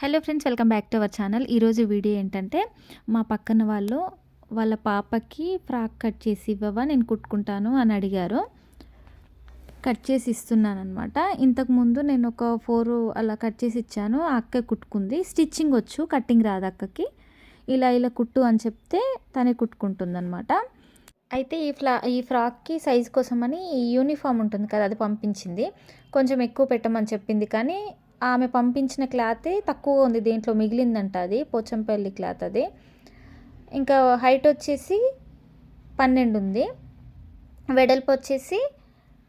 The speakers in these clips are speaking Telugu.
Hello friends welcome back to our channel. ఈరోజు వీడియో ఏంటంటే మా పక్కన వాళ్ళు వాళ్ళ పాపకి ఫ్రాక్ కట్ చేసి ఇవ్వవా నేను కుట్టుకుంటాను అని అడిగారు. కట్ చేసి ఇస్తున్నాను అనమాట ఇంతకుముందు నేను ఒక ఫోర్ అలా కట్ చేసి ఇచ్చాను ఆ అక్క కుట్టుకుంది. స్టిచ్చింగ్ వచ్చు కట్టింగ్ రాదు అక్కకి. ఇలా ఇలా కుట్టు అని చెప్తే తనే కుట్టుకుంటుంది అనమాట అయితే ఈ ఫ్లా ఈ ఫ్రాక్కి సైజ్ కోసమని యూనిఫామ్ ఉంటుంది కదా అది పంపించింది. కొంచెం ఎక్కువ పెట్టమని చెప్పింది కానీ ఆమె పంపించిన క్లాతే తక్కువ ఉంది దీంట్లో మిగిలిందంట అది పోచంపల్లి క్లాత్ అది. ఇంకా హైట్ వచ్చేసి పన్నెండు ఉంది. వెడల్పు వచ్చేసి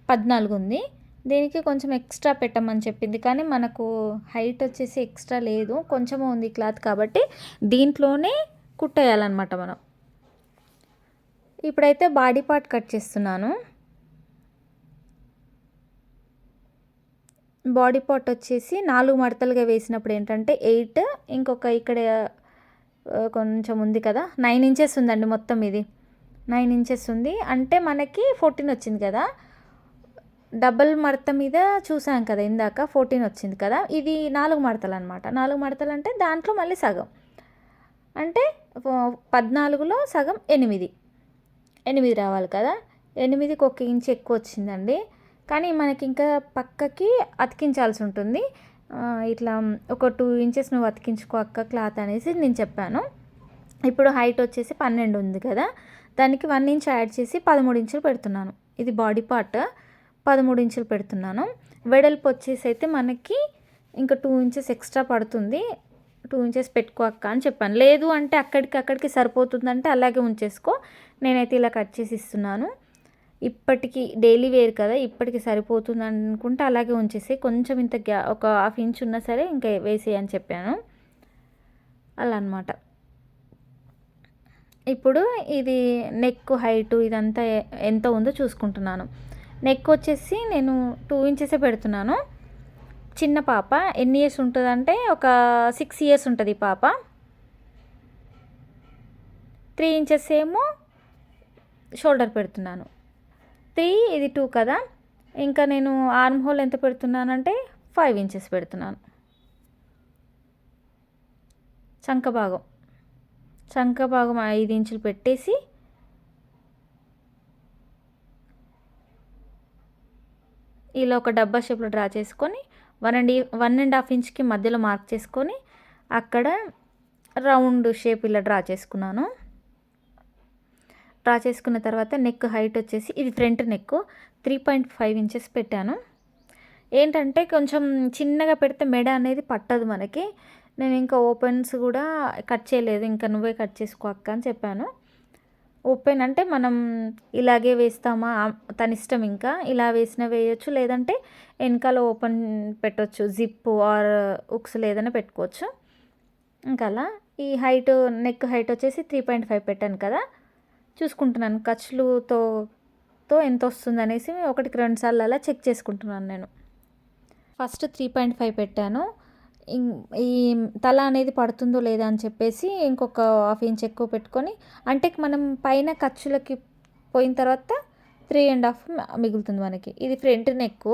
పద్నాలుగు ఉంది. దీనికి కొంచెం ఎక్స్ట్రా పెట్టమని చెప్పింది కానీ మనకు హైట్ వచ్చేసి ఎక్స్ట్రా లేదు. కొంచెం ఉంది క్లాత్ కాబట్టి దీంట్లోనే కుట్టేయాలన్నమాట మనం. ఇప్పుడైతే బాడీ పార్ట్ కట్ చేస్తున్నాను. బాడీ పార్ట్ వచ్చేసి నాలుగు మడతలుగా వేసినప్పుడు ఏంటంటే ఎయిట్ ఇంకొక ఇక్కడ కొంచెం ఉంది కదా నైన్ ఇంచెస్ ఉందండి మొత్తం ఇది. నైన్ ఇంచెస్ ఉంది. అంటే మనకి ఫోర్టీన్ వచ్చింది కదా. డబల్ మడత మీద చూసాం కదా ఇందాక ఫోర్టీన్ వచ్చింది కదా. ఇది నాలుగు మడతలు అనమాట నాలుగు మడతలు అంటే దాంట్లో మళ్ళీ సగం. అంటే పద్నాలుగులో సగం ఎనిమిది. ఎనిమిది రావాలి కదా. ఎనిమిదికి ఒక ఇంచ్ ఎక్కువ వచ్చిందండి. కానీ మనకి ఇంకా పక్కకి అతికించాల్సి ఉంటుంది ఇట్లా ఒక టూ ఇంచెస్ నువ్వు అతికించుకో అక్క క్లాత్ అనేసి నేను చెప్పాను. ఇప్పుడు హైట్ వచ్చేసి పన్నెండు ఉంది కదా దానికి వన్ ఇంచ్ యాడ్ చేసి పదమూడు ఇంచులు పెడుతున్నాను. ఇది బాడీ పార్ట్ పదమూడు ఇంచులు పెడుతున్నాను. వెడల్పు వచ్చేసి అయితే మనకి ఇంకా టూ ఇంచెస్ ఎక్స్ట్రా పడుతుంది. టూ ఇంచెస్ పెట్టుకో అక్క అని చెప్పాను. లేదు అంటే అక్కడికి అక్కడికి సరిపోతుందంటే అలాగే ఉంచేసుకో. నేనైతే ఇలా కట్ చేసి ఇస్తున్నాను. ఇప్పటికి డైలీ వేర్ కదా ఇప్పటికి సరిపోతుంది అనుకుంటే అలాగే ఉంచేసి. కొంచెం ఇంత గ్యా ఒక హాఫ్ ఇంచ్ ఉన్నా సరే ఇంకా వేసేయని చెప్పాను. అలా అనమాట ఇప్పుడు ఇది నెక్ హైట్ ఇదంతా ఎంత ఉందో చూసుకుంటున్నాను. నెక్ వచ్చేసి నేను టూ ఇంచెసే పెడుతున్నాను. చిన్న పాప ఎన్ని ఇయర్స్ ఉంటుందంటే ఒక సిక్స్ ఇయర్స్ ఉంటుంది పాప. త్రీ ఇంచెస్ ఏమో షోల్డర్ పెడుతున్నాను. త్రీ ఇది టూ కదా. ఇంకా నేను ఆర్మ్ హోల్ ఎంత పెడుతున్నానంటే ఫైవ్ ఇంచెస్ పెడుతున్నాను. చంక భాగం. చంక భాగం ఐదు ఇంచులు పెట్టేసి ఇలా ఒక డబ్బా షేప్లో డ్రా చేసుకొని one and one and half ఇంచ్కి మధ్యలో మార్క్ చేసుకొని అక్కడ రౌండ్ షేప్ ఇలా డ్రా చేసుకున్నాను. డ్రా చేసుకున్న తర్వాత నెక్ హైట్ వచ్చేసి ఇది front neck three point five inches పెట్టాను. ఏంటంటే కొంచెం చిన్నగా పెడితే మెడ అనేది పట్టదు మనకి. నేను ఇంకా ఓపెన్స్ కూడా కట్ చేయలేదు. ఇంకా నువ్వే కట్ చేసుకో అక్క అని చెప్పాను. ఓపెన్ అంటే మనం ఇలాగే వేస్తామా? తన ఇష్టం ఇంకా. ఇలా వేసిన వేయచ్చు. లేదంటే వెనకాల ఓపెన్ పెట్టవచ్చు జిప్ ఆర్ ఉక్స్ లేదనే పెట్టుకోవచ్చు. ఇంకా అలా. ఈ హైట్ నెక్ హైట్ వచ్చేసి త్రీ పాయింట్ ఫైవ్ పెట్టాను కదా. చూసుకుంటున్నాను. ఖర్చులతో తో ఎంత వస్తుంది అనేసి ఒకటికి రెండు సార్లు అలా చెక్ చేసుకుంటున్నాను నేను. ఫస్ట్ త్రీ పాయింట్ ఫైవ్ పెట్టాను. ఈ తల అనేది పడుతుందో లేదా అని చెప్పేసి ఇంకొక హాఫ్ ఇంచ్ ఎక్కువ పెట్టుకొని అంటే మనం పైన ఖర్చులకి పోయిన తర్వాత త్రీ అండ్ హాఫ్ మిగులుతుంది మనకి. ఇది ఫ్రంట్ నెక్.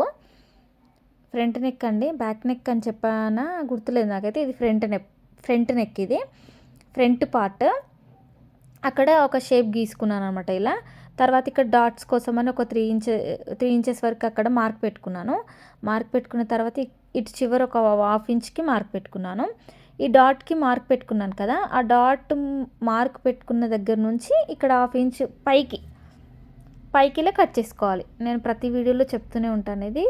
ఫ్రంట్ నెక్ అండి. బ్యాక్ నెక్ అని చెప్పానా గుర్తులేదు నాకైతే. ఇది ఫ్రంట్ నెక్ ఫ్రంట్ నెక్ ఇది. Front part. అక్కడ ఒక షేప్ గీసుకున్నాను అనమాట ఇలా. తర్వాత ఇక్కడ డాట్స్ కోసం అని ఒక త్రీ ఇంచ్ త్రీ ఇంచెస్ వరకు అక్కడ మార్క్ పెట్టుకున్నాను. మార్క్ పెట్టుకున్న తర్వాత ఇటు చివరి ఒక హాఫ్ ఇంచ్కి మార్క్ పెట్టుకున్నాను. ఈ డాట్కి మార్క్ పెట్టుకున్నాను కదా ఆ డాట్ మార్క్ పెట్టుకున్న దగ్గర నుంచి ఇక్కడ హాఫ్ ఇంచ్ పైకి పైకిలా కట్ చేసుకోవాలి. నేను ప్రతి వీడియోలో చెప్తూనే ఉంటాను ఇది.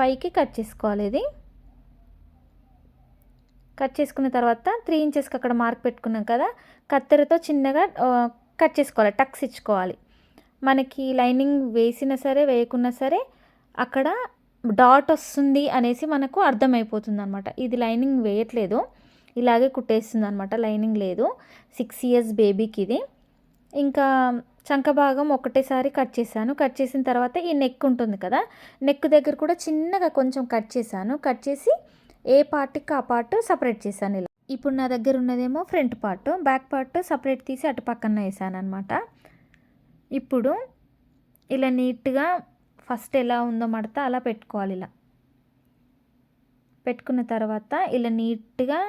పైకి కట్ చేసుకోవాలి ఇది. కట్ చేసుకున్న తర్వాత త్రీ ఇంచెస్కి అక్కడ మార్క్ పెట్టుకున్నాం కదా కత్తెరతో చిన్నగా కట్ చేసుకోవాలి టక్స్ ఇచ్చుకోవాలి. మనకి లైనింగ్ వేసినా సరే వేయకున్నా సరే అక్కడ డాట్ వస్తుంది అనేసి మనకు అర్థమైపోతుంది అనమాట ఇది లైనింగ్ వేయట్లేదు ఇలాగే కుట్టేస్తుంది అనమాట లైనింగ్ లేదు. సిక్స్ ఇయర్స్ బేబీకి ఇది. ఇంకా చంక భాగం ఒకటేసారి కట్ చేశాను. కట్ చేసిన తర్వాత ఈ నెక్ ఉంటుంది కదా నెక్ దగ్గర కూడా చిన్నగా కొంచెం కట్ చేశాను. కట్ చేసి ఏ పార్ట్కి ఆ పార్ట్ సపరేట్ చేశాను ఇలా. ఇప్పుడు నా దగ్గర ఉన్నదేమో front part back part separate తీసి అటు పక్కన వేసాను అనమాట ఇప్పుడు ఇలా నీట్గా ఫస్ట్ ఎలా ఉందో మడత అలా పెట్టుకోవాలి ఇలా. పెట్టుకున్న తర్వాత ఇలా నీట్గా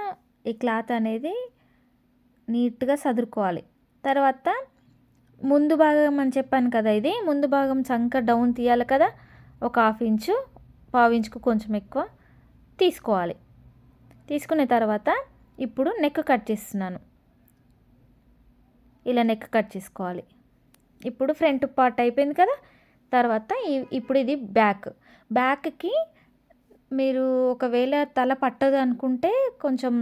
ఈ క్లాత్ అనేది నీట్గా సదురుకోవాలి. తర్వాత ముందు భాగం అని చెప్పాను కదా ఇది ముందు భాగం చంక డౌన్ తీయాలి కదా ఒక హాఫ్ ఇంచు పావు ఇంచుకు కొంచెం ఎక్కువ. తీసుకోవాలి. తీసుకున్న తర్వాత ఇప్పుడు నెక్ కట్ చేస్తున్నాను. ఇలా నెక్ కట్ చేసుకోవాలి. ఇప్పుడు ఫ్రంట్ పార్ట్ అయిపోయింది కదా? తర్వాత ఇప్పుడు ఇది బ్యాక్ బ్యాక్కి మీరు ఒకవేళ తల పట్టదు అనుకుంటే కొంచెం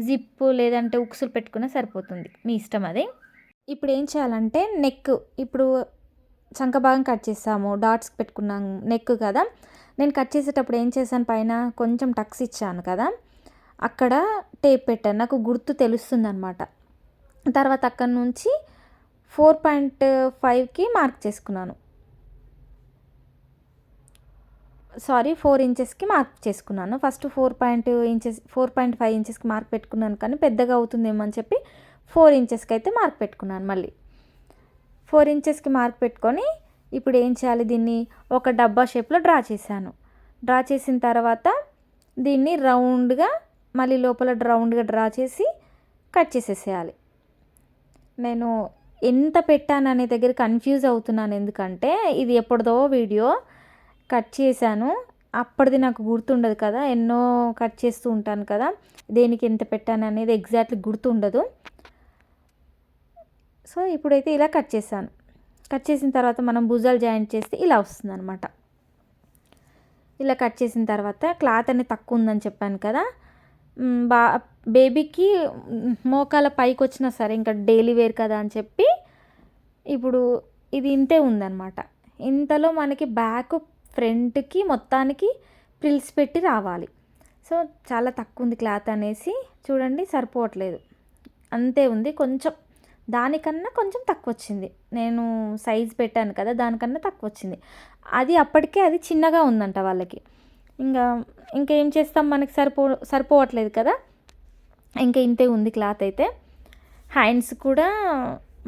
జిప్ లేదంటే ఉక్సులు పెట్టుకున్నా సరిపోతుంది. మీ ఇష్టం అది. ఇప్పుడు ఏం చేయాలంటే నెక్ ఇప్పుడు చంక భాగం కట్ చేసాము డాట్స్ పెట్టుకున్నాం నెక్ కదా? నేను కట్ చేసేటప్పుడు ఏం చేశాను పైన? కొంచెం టక్స్ ఇచ్చాను కదా? అక్కడ టేప్ పెట్టాను. నాకు గుర్తు తెలుస్తుంది అనమాట తర్వాత అక్కడ నుంచి ఫోర్ పాయింట్ ఫైవ్కి మార్క్ చేసుకున్నాను. సారీ ఫోర్ ఇంచెస్కి మార్క్ చేసుకున్నాను. First four point inches four point five ఇంచెస్కి మార్క్ పెట్టుకున్నాను కానీ పెద్దగా అవుతుందేమో అని చెప్పి ఫోర్ ఇంచెస్కి అయితే మార్క్ పెట్టుకున్నాను మళ్ళీ. ఫోర్ ఇంచెస్కి మార్క్ పెట్టుకొని ఇప్పుడు ఏం చేయాలి? దీన్ని ఒక డబ్బా షేప్లో డ్రా చేశాను. డ్రా చేసిన తర్వాత దీన్ని రౌండ్గా మళ్ళీ లోపల రౌండ్గా డ్రా చేసి కట్ చేసేసేయాలి. నేను ఎంత పెట్టాను అనే దగ్గర కన్ఫ్యూజ్ అవుతున్నాను. ఎందుకంటే ఇది ఎప్పటిదో వీడియో కట్ చేశాను. అప్పటిది నాకు గుర్తుండదు కదా. ఎన్నో కట్ చేస్తూ ఉంటాను కదా. దేనికి ఎంత పెట్టాను అనేది ఎగ్జాక్ట్లీ గుర్తుండదు. సో ఇప్పుడైతే ఇలా కట్ చేశాను. కట్ చేసిన తర్వాత మనం భుజాలు జాయింట్ చేస్తే ఇలా వస్తుంది అనమాట ఇలా కట్ చేసిన తర్వాత క్లాత్ అనేది తక్కువ ఉందని చెప్పాను కదా. బా బేబీకి మోకాల పైకి వచ్చినా సరే ఇంకా డైలీ వేర్ కదా అని చెప్పి ఇప్పుడు ఇది ఇంతే ఉందన్నమాట. ఇంతలో మనకి బ్యాక్ ఫ్రంట్కి మొత్తానికి ప్రిల్స్ పెట్టి రావాలి. సో చాలా తక్కువ ఉంది క్లాత్ అనేసి చూడండి సరిపోవట్లేదు. అంతే ఉంది. కొంచెం దానికన్నా కొంచెం తక్కువ వచ్చింది నేను సైజ్ పెట్టాను కదా దానికన్నా తక్కువ వచ్చింది అది అప్పటికే అది చిన్నగా ఉందంట వాళ్ళకి. ఇంకా ఇంకేం చేస్తాం మనకి సరిపో సరిపోవట్లేదు కదా. ఇంకా ఇంతే ఉంది క్లాత్ అయితే. హ్యాండ్స్ కూడా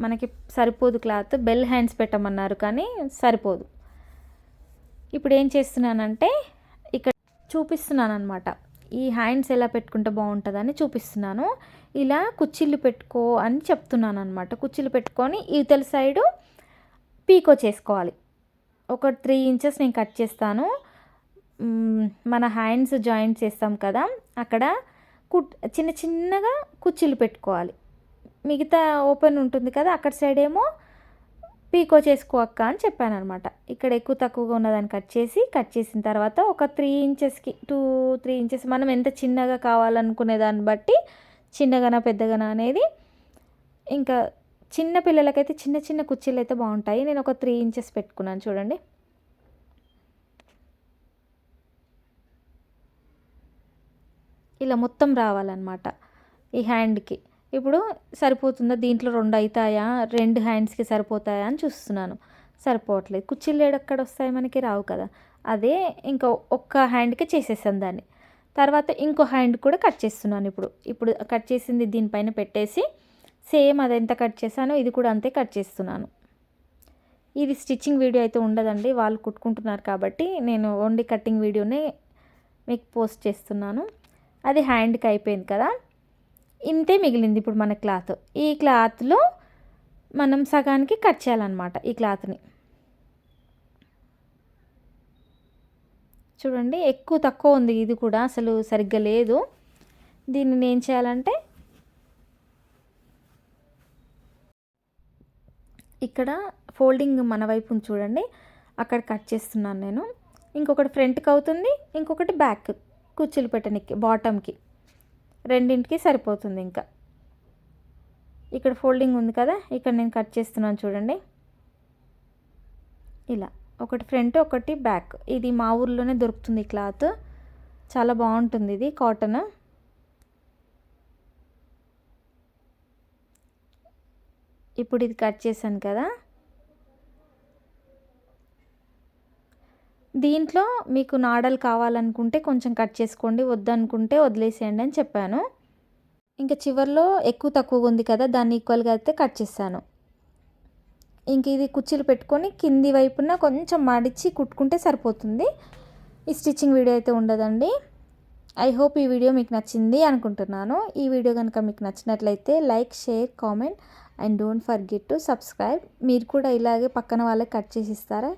మనకి సరిపోదు క్లాత్. బెల్ హ్యాండ్స్ పెట్టమన్నారు కానీ సరిపోదు. ఇప్పుడు ఏం చేస్తున్నానంటే ఇక్కడ చూపిస్తున్నాను అనమాట ఈ హ్యాండ్స్ ఎలా పెట్టుకుంటే బాగుంటుందని చూపిస్తున్నాను. ఇలా కుచ్చిళ్ళు పెట్టుకో అని చెప్తున్నాను అనమాట కుచ్చిళ్ళు పెట్టుకొని ఇవతల సైడు పీకో చేసుకోవాలి. ఒక త్రీ ఇంచెస్ నేను కట్ చేస్తాను. మన హ్యాండ్స్ జాయింట్ చేస్తాం కదా అక్కడ కుట్ చిన్న చిన్నగా కుచ్చిళ్ళు పెట్టుకోవాలి. మిగతా ఓపెన్ ఉంటుంది కదా అక్కడ సైడ్ ఏమో పీకో చేసుకో అక్క అని చెప్పాను అనమాట ఇక్కడ ఎక్కువ తక్కువగా ఉన్నదాన్ని కట్ చేసి కట్ చేసిన తర్వాత ఒక త్రీ ఇంచెస్కి టూ త్రీ ఇంచెస్ మనం ఎంత చిన్నగా కావాలనుకునే దాన్ని బట్టి చిన్నగానా పెద్దగానా అనేది ఇంకా చిన్న పిల్లలకైతే చిన్న చిన్న కుర్చీలు అయితే బాగుంటాయి. నేను ఒక త్రీ ఇంచెస్ పెట్టుకున్నాను చూడండి. ఇలా మొత్తం రావాలన్నమాట ఈ హ్యాండ్కి ఇప్పుడు సరిపోతుందా? దీంట్లో రెండు అవుతాయా రెండు హ్యాండ్స్కి సరిపోతాయా అని చూస్తున్నాను. సరిపోవట్లేదు. కుర్చీలు ఎక్కడ వస్తాయి మనకి? రావు కదా. అదే ఇంకా ఒక్క హ్యాండ్కి చేసేసాను దాన్ని. తర్వాత ఇంకో హ్యాండ్ కూడా కట్ చేస్తున్నాను ఇప్పుడు. ఇప్పుడు కట్ చేసింది దీనిపైన పెట్టేసి సేమ్ అది ఎంత కట్ చేశానో ఇది కూడా అంతే కట్ చేస్తున్నాను. ఇది స్టిచ్చింగ్ వీడియో అయితే ఉండదండి. వాళ్ళు కుట్టుకుంటున్నారు కాబట్టి నేను ఓన్లీ కటింగ్ వీడియోనే మీకు పోస్ట్ చేస్తున్నాను. అది హ్యాండ్కి అయిపోయింది కదా. ఇంతే మిగిలింది ఇప్పుడు మన క్లాత్. ఈ క్లాత్లో మనం సగానికి కట్ చేయాలన్నమాట ఈ క్లాత్ని. చూడండి ఎక్కువ తక్కువ ఉంది ఇది కూడా అసలు సరిగ్గా లేదు. దీన్ని ఏం చేయాలంటే ఇక్కడ ఫోల్డింగ్ మన వైపు చూడండి అక్కడ కట్ చేస్తున్నాను నేను. ఇంకొకటి ఫ్రంట్కి అవుతుంది ఇంకొకటి బ్యాక్ కుర్చీలు పెట్టడానికి బాటమ్కి. రెండింటికి సరిపోతుంది ఇంకా. ఇక్కడ ఫోల్డింగ్ ఉంది కదా ఇక్కడ నేను కట్ చేస్తున్నాను చూడండి. ఇలా ఒకటి ఫ్రంట్ ఒకటి బ్యాక్. ఇది మా ఊర్లోనే దొరుకుతుంది క్లాత్. చాలా బాగుంటుంది ఇది కాటన్. ఇప్పుడు ఇది కట్ చేశాను కదా. దీంట్లో మీకు నాడలు కావాలనుకుంటే కొంచెం కట్ చేసుకోండి వద్దనుకుంటే వదిలేసేయండి అని చెప్పాను. ఇంకా చివరిలో ఎక్కువ తక్కువగా ఉంది కదా దాన్ని ఈక్వల్గా అయితే కట్ చేశాను. ఇంక ఇది కుర్చీలు పెట్టుకొని కింది వైపున కొంచెం మడిచి కుట్టుకుంటే సరిపోతుంది. ఈ స్టిచ్చింగ్ వీడియో అయితే ఉండదండి. ఐ హోప్ ఈ వీడియో మీకు నచ్చింది అనుకుంటున్నాను. ఈ వీడియో కనుక మీకు నచ్చినట్లయితే like share comment and don't forget to subscribe. మీరు కూడా ఇలాగే పక్కన వాళ్ళకి కట్ చేసి ఇస్తారా?